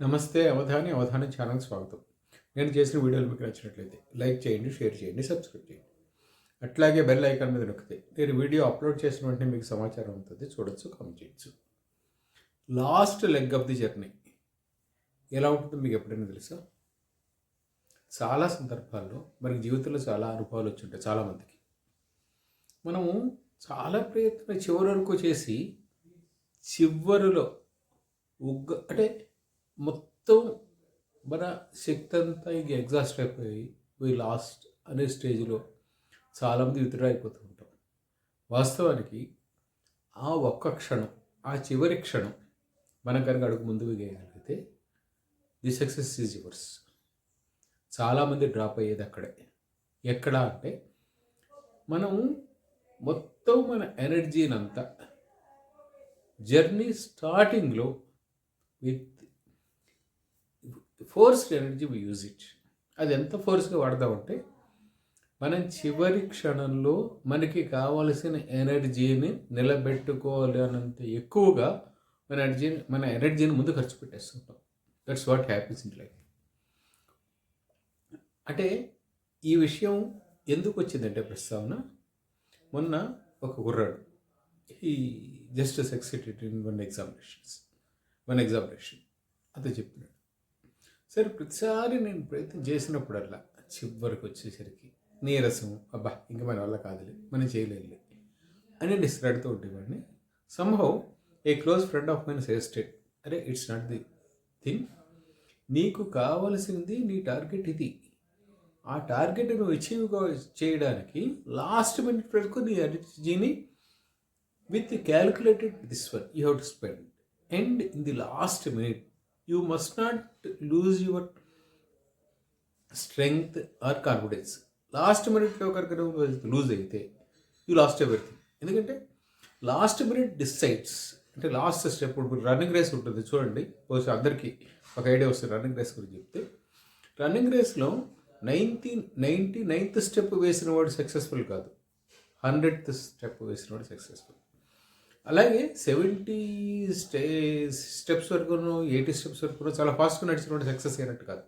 నమస్తే అవధాని అవధాని ఛానల్ స్వాగతం. నేను చేసిన వీడియోలు మీకు నచ్చినట్లయితే లైక్ చేయండి షేర్ చేయండి సబ్స్క్రైబ్ చేయండి. అట్లాగే బెల్ ఐకాన్ మీద నొక్కితే నేను వీడియో అప్లోడ్ చేసిన వెంటనే మీకు సమాచారం ఉంటుంది. చూడొచ్చు కామెంట్ చేయొచ్చు. Last leg of the journey ఎలా ఉంటుందో మీకు ఎప్పుడైనా తెలుసా? చాలా సందర్భాల్లో మనకి జీవితంలో చాలా అనుభవాలు వచ్చి ఉంటాయి చాలామందికి. మనము చాలా ప్రయత్నం చివరి వరకు చేసి చివరిలో ఉగ్గ అంటే మొత్తం మన శక్తి అంతా ఇంక ఎగ్జాస్ట్ అయిపోయి వీ లాస్ట్ అనే స్టేజ్లో చాలామంది విత్డ్రా అయిపోతూ ఉంటాం. వాస్తవానికి ఆ ఒక్క క్షణం ఆ చివరి క్షణం మనం కనుక అడుగు ముందుకు వేయగలిగితే ది సక్సెస్ ఈజ్ యువర్స్ చాలామంది డ్రాప్ అయ్యేది అక్కడే. ఎక్కడ అంటే మనం మొత్తం మన ఎనర్జీనంతా జర్నీ స్టార్టింగ్లో with forced energy we use it అది ఎంత ఫోర్స్గా వాడదామంటే మనం చివరి క్షణంలో మనకి కావలసిన ఎనర్జీని నిలబెట్టుకోవాలి ఎక్కువగా మన ఎనర్జీని మన ఎనర్జీని ముందు ఖర్చు పెట్టేస్తుంటాం. That's what happens in life అంటే ఈ విషయం ఎందుకు వచ్చిందంటే ప్రస్తావన మొన్న ఒక కుర్రాడు ఈ just succeeded in one examinations one examination అదే చెప్తున్నాడు సరే ప్రతిసారి నేను ప్రయత్నం చేసినప్పుడల్లా చివరికి వచ్చేసరికి నీరసం అబ్బా ఇంక మన వల్ల కాదులే మనం చేయలేదు అని డిస్క్రైడ్తో ఉండేవాడిని. Sambhav a close friend of mine suggested అరే ఇట్స్ నాట్ ది థింగ్ నీకు కావలసింది నీ టార్గెట్ ఇది. ఆ టార్గెట్ నువ్వు అచీవ్ చేయడానికి లాస్ట్ మినిట్ వరకు నీ ఎనర్జీని with calculated this one you have to spend and in the last minute you must not lose your strength or confidence last మినిట్లో కనుక లూజ్ అయితే యూ లాస్ట్ ఎవరిథింగ్ ఎందుకంటే లాస్ట్ మినిట్ డిసైడ్స్ అంటే last step ఇప్పుడు running race ఉంటుంది చూడండి. బహుశా అందరికీ ఒక ఐడియా వస్తుంది రన్నింగ్ రేస్ గురించి చెప్తే. రన్నింగ్ రేస్లో నైన్టీ నైంటీ నైన్త్ స్టెప్ వేసిన వాడు సక్సెస్ఫుల్ కాదు. హండ్రెడ్త్ స్టెప్ వేసిన వాడు సక్సెస్ఫుల్ అలాగే సెవెంటీ స్టే స్టెప్స్ వరకును ఎయిటీ స్టెప్స్ వరకు చాలా ఫాస్ట్గా నడిచినప్పుడు సక్సెస్ అయినట్టు కాదు.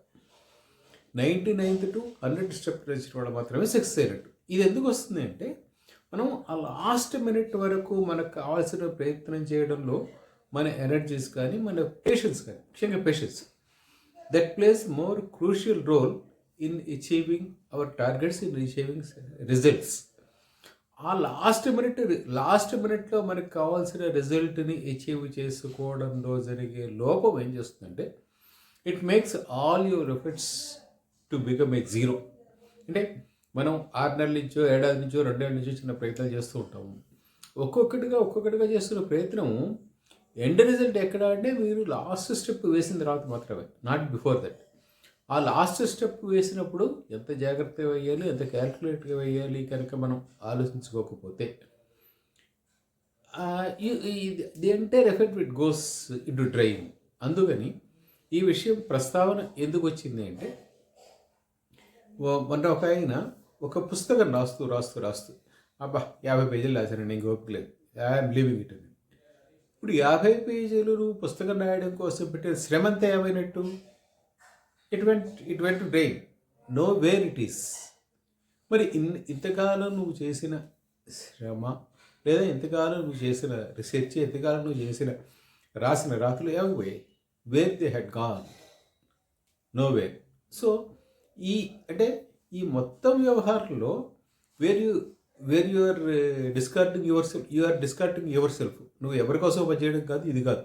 Ninety ninth to hundred step నడిచిన వాళ్ళు మాత్రమే సక్సెస్ అయినట్టు. ఇది ఎందుకు వస్తుంది అంటే మనం ఆ లాస్ట్ మినిట్ వరకు మనకు కావాల్సిన ప్రయత్నం చేయడంలో మన ఎనర్జీస్ కానీ మన పేషెన్స్ కానీ ముఖ్యంగా patience that plays more crucial role in achieving our targets in achieving results ఆ లాస్ట్ మినిట్ లాస్ట్ మినిట్లో మనకు కావాల్సిన రిజల్ట్ని అచీవ్ చేసుకోవడంలో జరిగే లోపం ఏం చేస్తుందంటే it makes all your efforts to become a zero అంటే మనం ఆరు నెలల నుంచో ఏడాది నుంచో రెండేళ్ళ నుంచో చిన్న ప్రయత్నాలు చేస్తూ ఉంటాము ఒక్కొక్కటిగా ఒక్కొక్కటిగా చేస్తున్న ప్రయత్నం ఎండ్ రిజల్ట్ ఎక్కడ అంటే మీరు లాస్ట్ స్టెప్ వేసిన తర్వాత మాత్రమే నాట్ బిఫోర్ దట్ ఆ లాస్ట్ స్టెప్ వేసినప్పుడు ఎంత జాగ్రత్తగా వేయాలి ఎంత క్యాల్కులేట్గా వేయాలి కనుక మనం ఆలోచించుకోకపోతే. The entire effect it goes into driving అందుకని ఈ విషయం ప్రస్తావన ఎందుకు వచ్చింది అంటే మొన్న ఒక ఆయన ఒక పుస్తకం రాస్తూ రాస్తూ రాస్తూ అబ్బా యాభై పేజీలు రాశానండి ఇంక ఓపికలేదు ఐఎమ్ లీవింగ్ ఇట్ అని ఇప్పుడు యాభై పేజీలు నువ్వు పుస్తకం రాయడం కోసం పెట్టిన శ్రమంత ఏమైనట్టు? It went it went drain nowhere it is మరి ఇన్ ఇంతకాలం నువ్వు చేసిన శ్రమ లేదా ఎంతకాలం నువ్వు చేసిన రీసెర్చ్ ఎంతకాలం నువ్వు చేసిన రాసిన రాతలు away where the head gone nowhere so ఈ అంటే ఈ మొత్తం వ్యవహారంలో where you where your discarding yourself you are discarding yourself నువ్వు ఎవరి కోసం పనిచేయడం కాదు ఇది కాదు.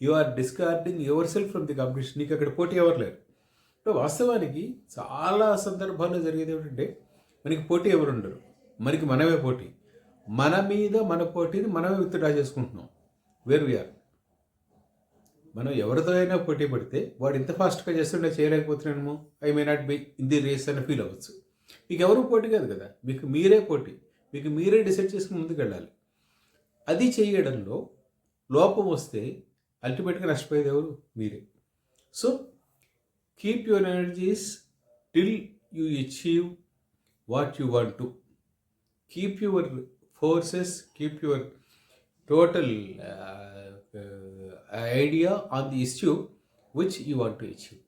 You are discarding yourself from the competition నీకు అక్కడ పోటీ ఎవరు లేరు సో వాస్తవానికి చాలా సందర్భాల్లో జరిగేది ఏమిటంటే మనకి పోటీ ఎవరు ఉండరు. మనకి మనమే పోటీ. మన మీద మన పోటీని మనమే విత్డ్రా చేసుకుంటున్నాం. వేర్ వీఆర్ మనం ఎవరితో అయినా పోటీ పడితే వాడు ఇంత ఫాస్ట్గా చేస్తుండే చేయలేకపోతున్నాము I may not be in the race అని ఫీల్ అవ్వచ్చు. మీకు ఎవరు పోటీ కాదు కదా. మీకు మీరే పోటీ. మీకు మీరే డిసైడ్ చేసుకుని ముందుకు వెళ్ళాలి అది చేయడంలో లోపం వస్తే అల్టిమేట్గా నష్టపోయేది ఎవరు? మీరే. So Keep your energies till you achieve what you want to. Keep your forces, keep your total uh, uh, idea on the issue which you want to achieve.